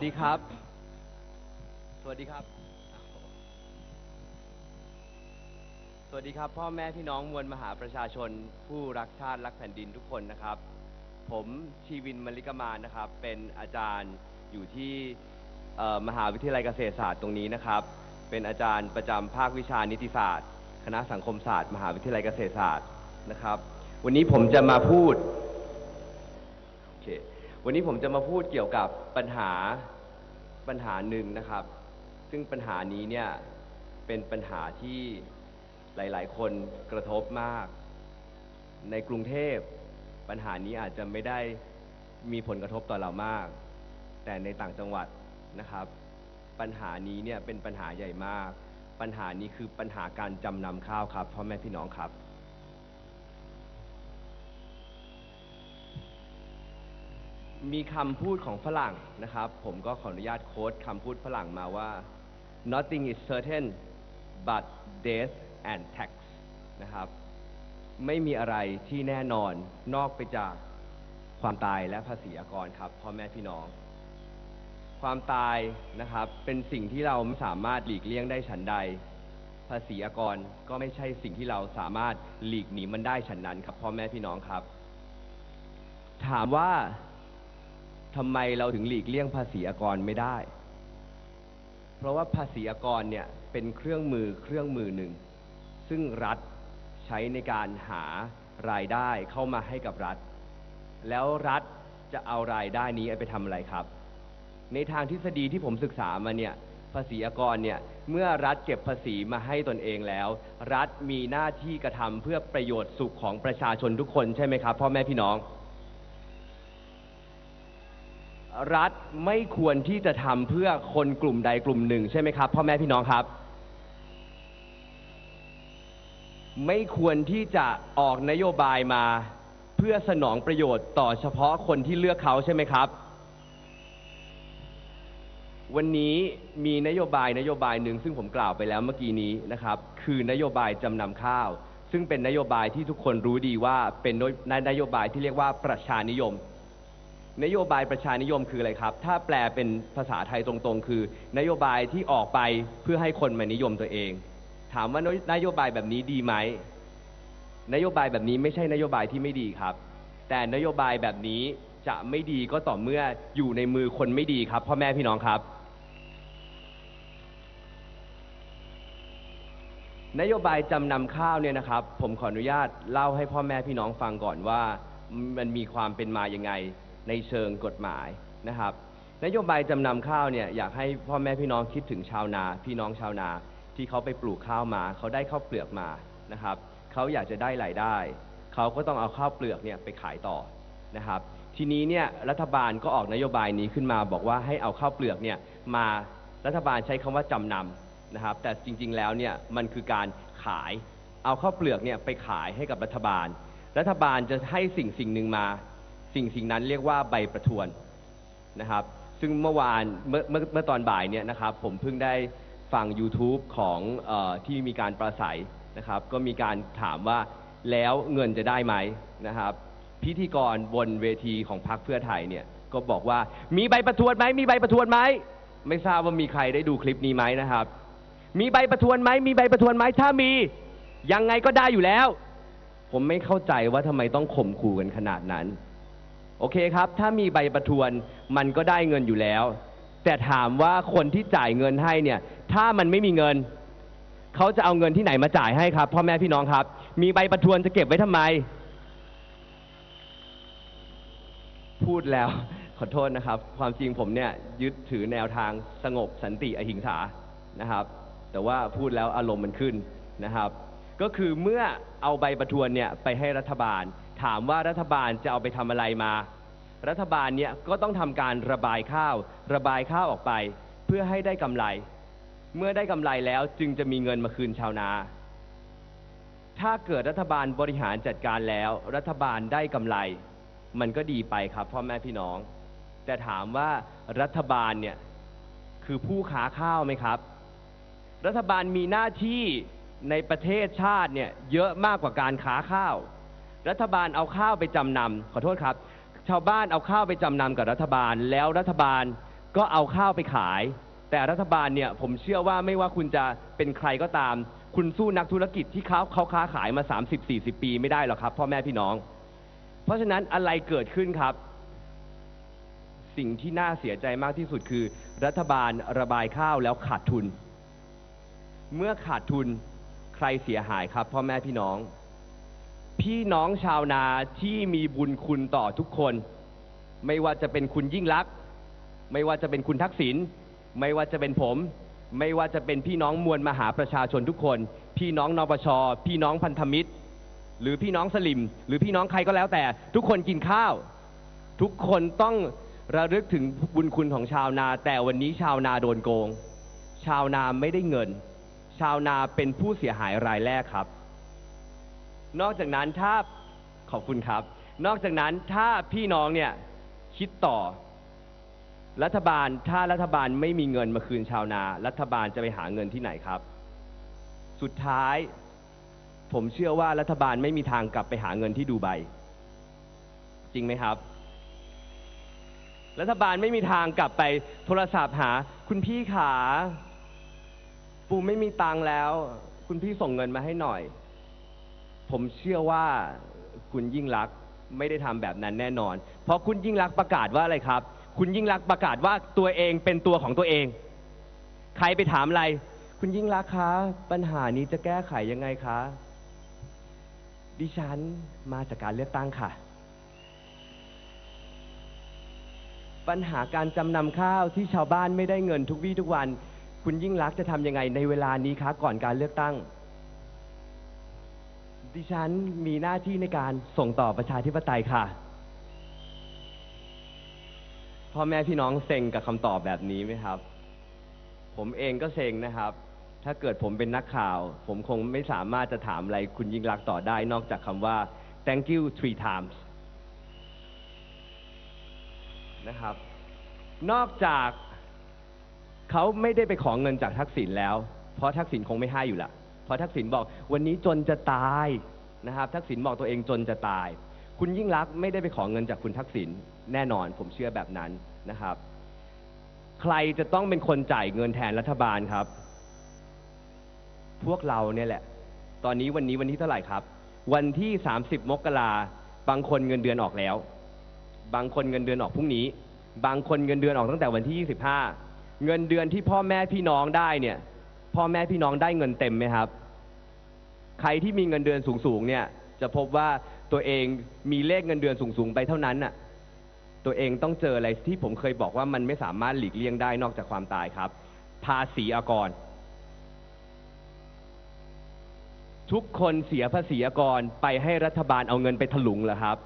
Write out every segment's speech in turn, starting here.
วัสดีครับ สวัสดีครับ สวัสดีครับ พ่อแม่พี่น้องมวลมหาประชาชน ผู้รักชาติรักแผ่นดินทุกคนนะครับ ผมชีวินมลิกมานนะครับ เป็นอาจารย์อยู่ที่มหาวิทยาลัยเกษตรศาสตร์ตรงนี้นะครับ เป็นอาจารย์ประจำภาควิชานิติศาสตร์ คณะสังคมศาสตร์ มหาวิทยาลัยเกษตรศาสตร์นะครับ วันนี้ผมจะมาพูดโอเค วันนี้ผมจะมาพูดเกี่ยวกับปัญหาปัญหาหนึ่งนะครับ ซึ่งปัญหานี้เนี่ยเป็นปัญหาที่หลาย ๆ คนกระทบมาก ในกรุงเทพปัญหานี้อาจจะไม่ได้มีผลกระทบต่อเรามาก แต่ในต่างจังหวัดนะครับ ปัญหานี้เนี่ยเป็นปัญหาใหญ่มาก ปัญหานี้คือปัญหาการจำนำข้าวครับพ่อแม่พี่น้องครับ มีคำพูดของฝรั่งนะครับ ผมก็ขออนุญาตโค้ดคำพูดฝรั่งมาว่า nothing is certain but death and tax นะครับ ไม่มีอะไรที่แน่นอนนอกไปจากความตายและภาษีอากรครับพ่อแม่พี่น้อง ความตายนะครับ เป็นสิ่งที่เราไม่สามารถหลีกเลี่ยงได้ฉันใด ภาษีอากรก็ไม่ใช่สิ่งที่เราสามารถหลีกหนีมันได้ฉันนั้นครับพ่อแม่พี่น้องครับ ถามว่า ทำไมเราถึงหลีกเลี่ยงภาษีอากรไม่ได้ เพราะว่าภาษีอากรเนี่ยเป็นเครื่องมือเครื่องมือหนึ่ง ซึ่งรัฐใช้ในการหารายได้เข้ามาให้กับรัฐ แล้วรัฐจะเอารายได้นี้ไปทำอะไรครับ ในทางทฤษฎีที่ผมศึกษามาเนี่ยภาษีอากรเนี่ยเมื่อรัฐเก็บภาษีมาให้ตนเองแล้ว รัฐมีหน้าที่กระทำเพื่อประโยชน์สุขของประชาชนทุกคนใช่ไหมครับพ่อแม่พี่น้อง รัฐไม่ควรที่จะทำเพื่อคนกลุ่มใดกลุ่มหนึ่ง ใช่ไหมครับพ่อแม่พี่น้องครับ ไม่ควรที่จะออกนโยบายมา เพื่อสนองประโยชน์ต่อเฉพาะคนที่เลือกเขาใช่ไหมครับ วันนี้มีนโยบายนโยบายหนึ่งซึ่งผมกล่าวไปแล้วเมื่อกี้นี้นะครับ คือนโยบายจำนำข้าว ซึ่งเป็นนโยบายที่ทุกคนรู้ดีว่าเป็นนโยบายที่เรียกว่าประชานิยม นโยบายประชานิยมคืออะไรครับ ถ้าแปลเป็นภาษาไทยตรงๆ คือ นโยบายที่ออกไปเพื่อให้คนมานิยมตัวเอง ถามว่านโยบายแบบนี้ดีไหมนโยบายแบบนี้ไม่ใช่นโยบายที่ไม่ดีครับ แต่นโยบายแบบนี้จะไม่ดีก็ต่อเมื่ออยู่ในมือคนไม่ดีครับพ่อแม่พี่น้องครับ นโยบายจำนำข้าวเนี่ยนะครับ ผมขออนุญาตเล่าให้พ่อแม่พี่น้องฟังก่อนว่ามันมีความเป็นมาอยังไง ในเชิงกฎหมายนะครับนโยบายจำนำข้าวเนี่ยอยากให้พ่อแม่พี่น้องคิดถึงชาวนา พี่น้องชาวนาที่เขาไปปลูกข้าวมา เขาได้ข้าวเปลือกมานะครับเขาอยากจะได้รายได้ เขาก็ต้องเอาข้าวเปลือกเนี่ยไปขายต่อนะครับทีนี้เนี่ยรัฐบาลก็ออกนโยบายนี้ขึ้นมาบอกว่าให้เอาข้าวเปลือกเนี่ยมารัฐบาลใช้คำว่าจำนำนะครับแต่จริงๆแล้วเนี่ยมันคือการขายเอาข้าวเปลือกเนี่ยไปขายให้กับรัฐบาล รัฐบาลจะให้สิ่งสิ่งหนึ่งมา สิ่งสิ่งนั้นเรียกว่าใบประทวนนะครับ ซึ่งเมื่อวานเมื่อเมื่อเมื่อตอนบ่ายเนี่ยนะครับ ผมเพิ่งได้ฟัง YouTube ของออที่มีการประสัยนะครับ ก็มีการถามว่าแล้วเงินจะได้ไหมนะครับ พิธีกรบนเวทีของพรรคเพื่อไทยเนี่ยก็บอกว่ามีใบประทวนไหมมีใบประทวนไหมไม่ทราบว่ามีใครได้ดูคลิปนี้ไหมนะครับ มีใบประทวนไหมมีใบประทวนไหมถ้ามียังไงก็ได้อยู่แล้ว ผมไม่เข้าใจว่าทำไมต้องข่มขู่กันขนาดนั้น โอเคครับ ถ้ามีใบประทวนมันก็ได้เงินอยู่แล้ว แต่ถามว่าคนที่จ่ายเงินให้เนี่ย ถ้ามันไม่มีเงิน เขาจะเอาเงินที่ไหนมาจ่ายให้ครับพ่อแม่พี่น้องครับ มีใบประทวนจะเก็บไว้ทำไม พูดแล้ว ขอโทษนะครับ ความจริงผมเนี่ยยึดถือแนวทางสงบสันติอหิงสานะครับ แต่ว่าพูดแล้วอารมณ์มันขึ้นนะครับ ก็คือเมื่อเอาใบประทวนเนี่ยไปให้รัฐบาล ถามว่ารัฐบาลจะเอาไปทำอะไรมา รัฐบาลเนี่ยก็ต้องทำการระบายข้าว ระบายข้าวออกไป เพื่อให้ได้กำไร เมื่อได้กำไรแล้วจึงจะมีเงินมาคืนชาวนา ถ้าเกิดรัฐบาลบริหารจัดการแล้ว รัฐบาลได้กำไร มันก็ดีไปครับพ่อแม่พี่น้อง แต่ถามว่ารัฐบาลเนี่ยคือผู้ค้าข้าวไหมครับ รัฐบาลมีหน้าที่ในประเทศชาติเนี่ยเยอะมากกว่าการค้าข้าว รัฐบาลเอาข้าวไปจำนำขอโทษครับ ชาวบ้านเอาข้าวไปจำนำกับรัฐบาล แล้วรัฐบาลก็เอาข้าวไปขาย แต่รัฐบาลเนี่ยผมเชื่อว่าไม่ว่าคุณจะเป็นใครก็ตาม คุณสู้นักธุรกิจที่เขาเขาค้าขายมา 30-40 ปีไม่ได้หรอกครับพ่อแม่พี่น้อง เพราะฉะนั้นอะไรเกิดขึ้นครับ สิ่งที่น่าเสียใจมากที่สุดคือ รัฐบาลระบายข้าวแล้วขาดทุน เมื่อขาดทุนใครเสียหายครับ พ่อแม่พี่น้อง พี่น้องชาวนาที่มีบุญคุณต่อทุกคน ไม่ว่าจะเป็นคุณยิ่งลักษณ์ไม่ว่าจะเป็นคุณทักษิณไม่ว่าจะเป็นผม ไม่ว่าจะเป็นพี่น้องมวลมหาประชาชนทุกคน พี่น้องนปชพี่น้องพันธมิตร หรือพี่น้องสลิม หรือพี่น้องใครก็แล้วแต่ ทุกคนกินข้าว ทุกคนต้องระลึกถึงบุญคุณของชาวนา แต่วันนี้ชาวนาโดนโกง ชาวนาไม่ได้เงิน ชาวนาเป็นผู้เสียหายรายแรกครับ นอกจากนั้นถ้าขอบคุณครับ นอกจากนั้นถ้าพี่น้องเนี่ยคิดต่อ รัฐบาลถ้ารัฐบาลไม่มีเงินมาคืนชาวนา รัฐบาลจะไปหาเงินที่ไหนครับ สุดท้าย ผมเชื่อว่ารัฐบาลไม่มีทางกลับไปหาเงินที่ดูไบจริงไหมครับ รัฐบาลไม่มีทางกลับไปโทรศัพท์หา คุณพี่ขา ปูไม่มีตังแล้ว คุณพี่ส่งเงินมาให้หน่อย ผมเชื่อว่าคุณยิ่งรักษณ์ไม่ได้ทำแบบนั้นแน่นอน เพราะคุณยิ่งรักษณ์ประกาศว่าอะไรครับ คุณยิ่งรักษณ์ประกาศว่าตัวเองเป็นตัวของตัวเอง ใครไปถามอะไร คุณยิ่งรักษณ์คะปัญหานี้จะแก้ไขยังไงคะ ดิฉันมาจากการเลือกตั้งค่ะ ปัญหาการจำนำข้าวที่ชาวบ้านไม่ได้เงินทุกวี่ทุกวัน คุณยิ่งรักษณ์จะทำยังไงในเวลานี้คะ ก่อนการเลือกตั้ง ดิฉันมีหน้าที่ในการส่งต่อประชาธิปไตยค่ะ พ่อแม่พี่น้องเซ็งกับคำตอบแบบนี้ไหมครับ ผมเองก็เซ็งนะครับ ถ้าเกิดผมเป็นนักข่าว ผมคงไม่สามารถจะถามอะไรคุณยิ่งรักษณ์ต่อได้นอกจากคำว่า thank you three times นะครับ นอกจากเขาไม่ได้ไปขอเงินจากทักษิณแล้ว เพราะทักษิณคงไม่ให้อยู่ละ ราะทักษิณบอกวันนี้จนจะตายนะครับ ทักษิณบอกตัวเองจนจะตาย คุณยิ่งรักไม่ได้ไปขอเงินจากคุณทักษิณแน่นอนผมเชื่อแบบนั้นนะครับ ใครจะต้องเป็นคนจ่ายเงินแทนรัฐบาลครับ พวกเราเนี่ยแหละ ตอนนี้วันนี้วันที่เท่าไหร่ครับ วันที่ 30 มกราบางคนเงินเดือนออกแล้ว บางคนเงินเดือนออกพรุ่งนี้ บางคนเงินเดือนออกตั้งแต่วันที่ 25 เงินเดือนที่พ่อแม่พี่น้องได้เนี่ย พ่อแม่พี่น้องได้เงินเต็มไหมครับ ใครที่มีเงินเดือนสูงๆเนี่ยจะพบว่าตัวเองมีเลขเงินเดือนสูงๆไปเท่านั้นน่ะตัวเองต้องเจออะไรที่ผมเคยบอกว่ามันไม่สามารถหลีกเลี่ยงได้นอกจากความตายครับ ภาษีอากร ทุกคนเสียภาษีอากรไปให้รัฐบาลเอาเงินไปถลุงเหรอครับ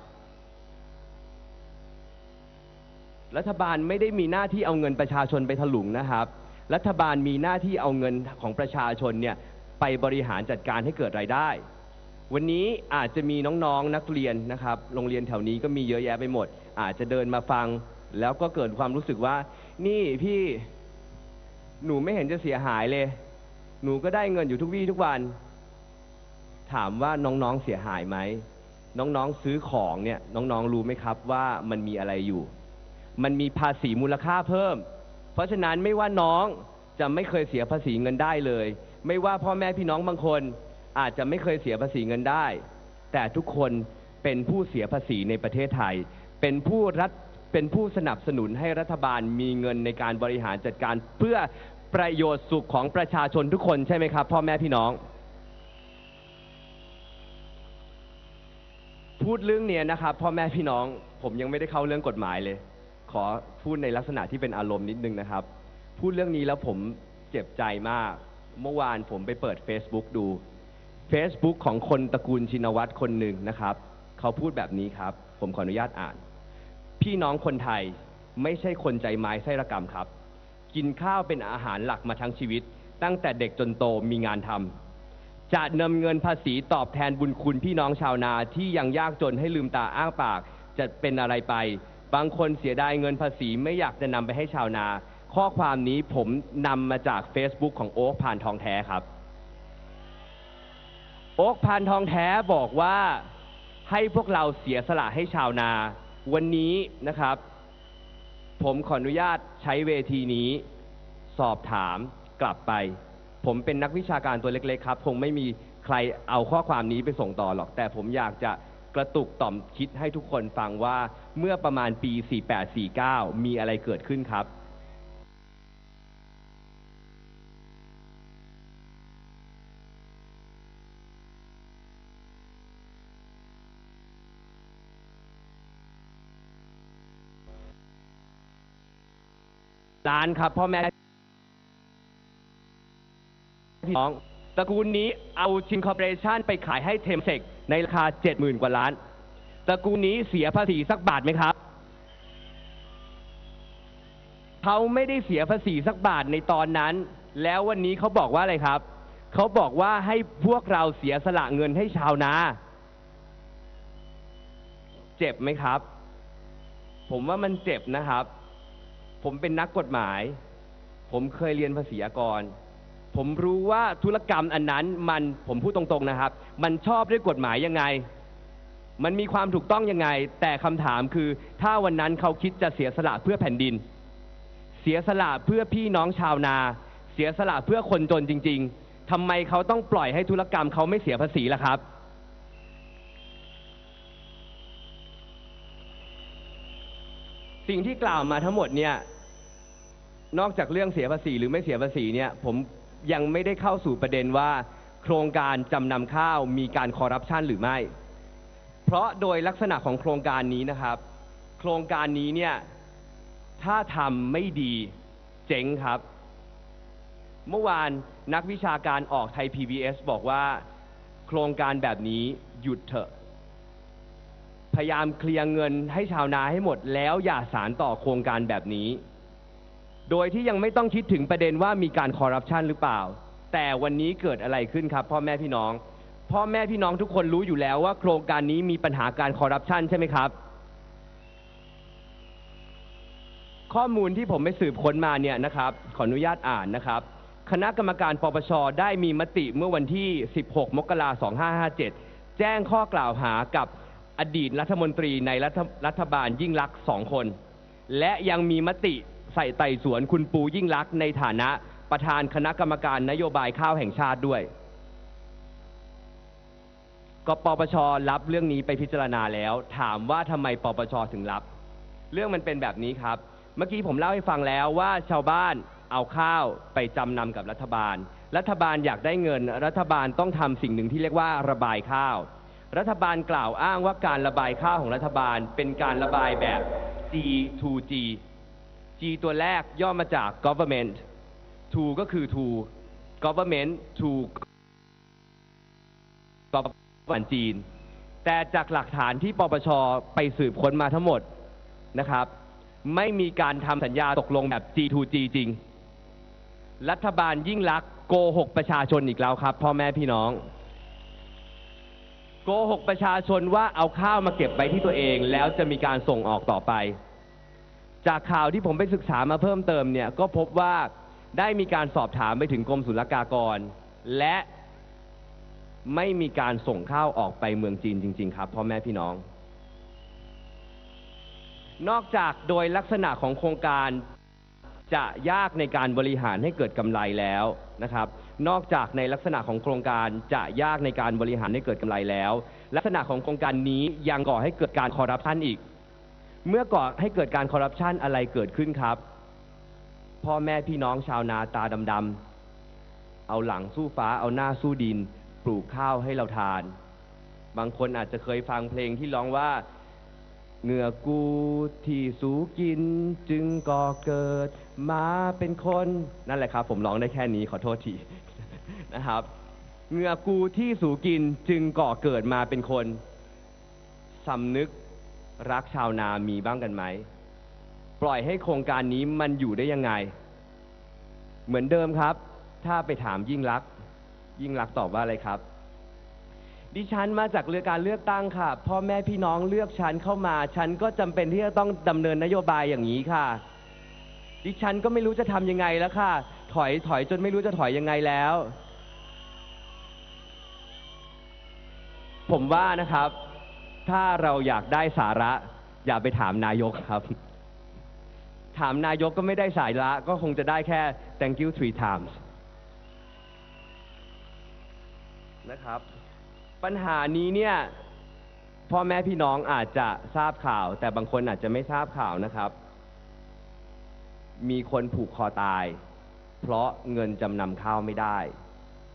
รัฐบาลไม่ได้มีหน้าที่เอาเงินประชาชนไปถลุงนะครับ รัฐบาลมีหน้าที่เอาเงินของประชาชนเนี่ย ไปบริหารจัดการให้เกิดรายได้ วันนี้อาจจะมีน้องๆนนักเรียนนะครับ โรงเรียนแถวนี้ก็มีเยอะแยะไปหมด อาจจะเดินมาฟัง แล้วก็เกิดความรู้สึกว่า นี่พี่หนูไม่เห็นจะเสียหายเลย หนูก็ได้เงินอยู่ทุกวี่ทุกวัน ถามว่าน้องๆเสียหายไหมน้องๆซื้อของเนี่ยน้องๆรู้ไหมครับว่ามันมีอะไรอยู่ มันมีภาษีมูลค่าเพิ่ม เพราะฉะนั้นไม่ว่าน้องจะไม่เคยเสียภาษีเงินได้เลย ไม่ว่าพ่อแม่พี่น้องบางคน อาจจะไม่เคยเสียภาษีเงินได้ แต่ทุกคนเป็นผู้เสียภาษีในประเทศไทย เป็นผู้รัฐเป็นผู้สนับสนุนให้รัฐบาลมีเงินในการบริหารจัดการ เพื่อประโยชน์สุขของประชาชนทุกคนใช่ไหมครับ พ่อแม่พี่น้อง พูดเรื่องเนี้ยนะครับ พ่อแม่พี่น้อง ผมยังไม่ได้เข้าเรื่องกฎหมายเลย ขอพูดในลักษณะที่เป็นอารมณ์นิดนึงนะครับ พูดเรื่องนี้แล้วผมเจ็บใจมาก เมื่อวานผมไปเปิด Facebook ดู Facebook ของคนตระกูลชินวัตรคนหนึ่งนะครับ เขาพูดแบบนี้ครับ ผมขออนุญาตอ่าน พี่น้องคนไทยไม่ใช่คนใจไม้ไส้ระกรรมครับ กินข้าวเป็นอาหารหลักมาทั้งชีวิต ตั้งแต่เด็กจนโตมีงานทำจะนำเงินภาษีตอบแทนบุญคุณพี่น้องชาวนาที่ยังยากจนให้ลืมตาอ้าปากจะเป็นอะไรไป บางคนเสียดายเงินภาษีไม่อยากจะนำไปให้ชาวนา ข้อความนี้ผมนำมาจาก Facebook ของโอ๊คผ่านทองแท้ครับ โอ๊คพานทองแท้บอกว่าให้พวกเราเสียสละให้ชาวนา วันนี้นะครับผผมขออนุญาตใช้เวทีนี้ สอบถามกลับไป ผมเป็นนักวิชาการตัวเล็กๆครับ คงไม่มีใครเอาข้อความนี้ไปส่งต่อหรอก แต่ผมอยากจะกระตุกต่อมคิดให้ทุกคนฟังว่าเมื่อประมาณปี 4849 มีอะไรเกิดขึ้นครับ ล้านครับพ่อแม่พี่น้องตระกูลนี้เอาชินคอร์ปอเรชันไปขายให้เทมเซกในราคา 70,000 กว่าล้าน ตระกูลนี้เสียภาษีสักบาทไหมครับ เขาไม่ได้เสียภาษีสักบาทในตอนนั้น แล้ววันนี้เขาบอกว่าอะไรครับ เขาบอกว่าให้พวกเราเสียสละเงินให้ชาวนา เจ็บไหมครับ ผมว่ามันเจ็บนะครับ ผมเป็นนักกฎหมาย ผมเคยเรียนภาษีอากร ผมรู้ว่าธุรกรรมอันนั้นมันผมพูดตรงๆนะครับ มันชอบด้วยกฎหมายยังไง มันมีความถูกต้องยังไง แต่คำถามคือ ถ้าวันนั้นเขาคิดจะเสียสละเพื่อแผ่นดิน เสียสละเพื่อพี่น้องชาวนา เสียสละเพื่อคนจนจริง ๆทำไมเขาต้องปล่อยให้ธุรกรรมเขาไม่เสียภาษีล่ะครับสิ่งที่กล่าวมาทั้งหมดเนี่ย นอกจากเรื่องเสียภาษีหรือไม่เสียภาษีเนี่ยผมยังไม่ได้เข้าสู่ประเด็นว่า โครงการจำนำข้าวมีการคอร์รัปชันหรือไม่ เพราะโดยลักษณะของโครงการนี้นะครับ โครงการนี้เนี่ยถ้าทำไม่ดีเจ๊งครับ เมื่อวานนักวิชาการออกไทย PBS บอกว่าโครงการแบบนี้หยุดเถอะ พยายามเคลียร์เงินให้ชาวนาให้หมดแล้วอย่าสารต่อโครงการแบบนี้ โดยที่ยังไม่ต้องคิดถึงประเด็นว่ามีการคอร์รัปชันหรือเปล่า แต่วันนี้เกิดอะไรขึ้นครับ พ่อแม่พี่น้อง พ่อแม่พี่น้องทุกคนรู้อยู่แล้วว่าโครงการนี้มีปัญหาการคอร์รัปชันใช่ไหมครับ ข้อมูลที่ผมไปสืบค้นมาเนี่ยนะครับ ขออนุญาตอ่านนะครับ คณะกรรมการปปชได้มีมติเมื่อวันที่ 16 มกราคม 2557 แจ้งข้อกล่าวหากับอดีตรัฐมนตรีในรัฐรัฐบาลยิ่งลักษณ์สองคน และยังมีมติ ใส่ไต่สวนคุณปูยิ่งลักษณ์ในฐานะประธานคณะกรรมการนโยบายข้าวแห่งชาติด้วยก็ปปชรับเรื่องนี้ไปพิจารณาแล้ว ถามว่าทำไมปปชถึงรับ เรื่องมันเป็นแบบนี้ครับ เมื่อกี้ผมเล่าให้ฟังแล้วว่าชาวบ้านเอาข้าวไปจำนำกับรัฐบาล รัฐบาลอยากได้เงิน รัฐบาลต้องทำสิ่งหนึ่งที่เรียกว่าระบายข้าว รัฐบาลกล่าวอ้างว่าการระบายข้าวของรัฐบาลเป็นการระบายแบบ G to G ตัวแรกย่อมาจาก government to ก็คือ to government to government จีน แต่จากหลักฐานที่ปปชไปสืบค้นมาทั้งหมดนะครับ ไม่มีการทำสัญญาตกลงแบบ G to G จริง รัฐบาลยิ่งลักษณ์โกหกประชาชนอีกแล้วครับ พ่อแม่พี่น้องโกหกประชาชนว่าเอาข้าวมาเก็บไว้ที่ตัวเอง แล้วจะมีการส่งออกต่อไป จากข่าวที่ผมไปศึกษามาเพิ่มเติมเนี่ยก็พบว่าได้มีการสอบถามไปถึงกรมศุลกากร และไม่มีการส่งข้าวออกไปเมืองจีนจริง ๆ ครับพ่อแม่พี่น้อง นอกจากโดยลักษณะของโครงการจะยากในการบริหารให้เกิดกำไรแล้วนะครับ นอกจากในลักษณะของโครงการจะยากในการบริหารให้เกิดกำไรแล้ว ลักษณะของโครงการนี้ยังก่อให้เกิดการคอร์รัปชันอีก เมื่อก่อให้เกิดการคอร์รัปชันอะไรเกิดขึ้นครับ พ่อแม่พี่น้องชาวนาตาดำๆเอาหลังสู้ฟ้าเอาหน้าสู้ดิน ปลูกข้าวให้เราทาน บางคนอาจจะเคยฟังเพลงที่ร้องว่าเหงื่อกูที่สูกิน จึงก่อเกิดมาเป็นคน นั่นแหละครับ ผมร้องได้แค่นี้ขอโทษที นะครับเหงื่อกูที่สูกินจึงก่อเกิดมาเป็นคนสำนึก รักชาวนามีบ้างกันไหม ปล่อยให้โครงการนี้มันอยู่ได้ยังไง เหมือนเดิมครับ ถ้าไปถามยิ่งรัก ยิ่งรักตอบว่าอะไรครับ ดิฉันมาจากเรือการเลือกตั้งค่ะ พ่อแม่พี่น้องเลือกฉันเข้ามา ฉันก็จำเป็นที่จะต้องดำเนินนโยบายอย่างนี้ค่ะ ดิฉันก็ไม่รู้จะทำยังไงแล้วค่ะ ถอยถอยจนไม่รู้จะถอยยังไงแล้ว ผมว่านะครับ ถ้าเราอยากได้สาระ อย่าไปถามนายกครับ ถามนายกก็ไม่ได้สายละก็คงจะได้แค่ thank you three times นะครับ ปัญหานี้เนี่ยพ่อแม่พี่น้องอาจจะทราบข่าว แต่บางคนอาจจะไม่ทราบข่าวนะครับ มีคนผูกคอตาย เพราะเงินจำนำข้าวไม่ได้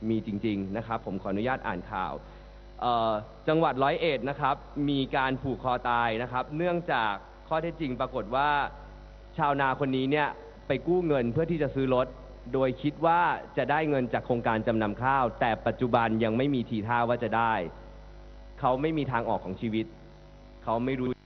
มีจริง ๆ นะครับ ผมขออนุญาตอ่านข่าว เอ่อจังหวัดร้อยเอ็ดนะครับ มีการผูกคอตายนะครับ เนื่องจากข้อเท็จจริงปรากฏว่า ชาวนาคนนี้เนี่ยไปกู้เงินเพื่อที่จะซื้อรถ โดยคิดว่าจะได้เงินจากโครงการจำนำข้าว แต่ปัจจุบันยังไม่มีทีท่าว่าจะได้ เขาไม่มีทางออกของชีวิต เขาไม่รู้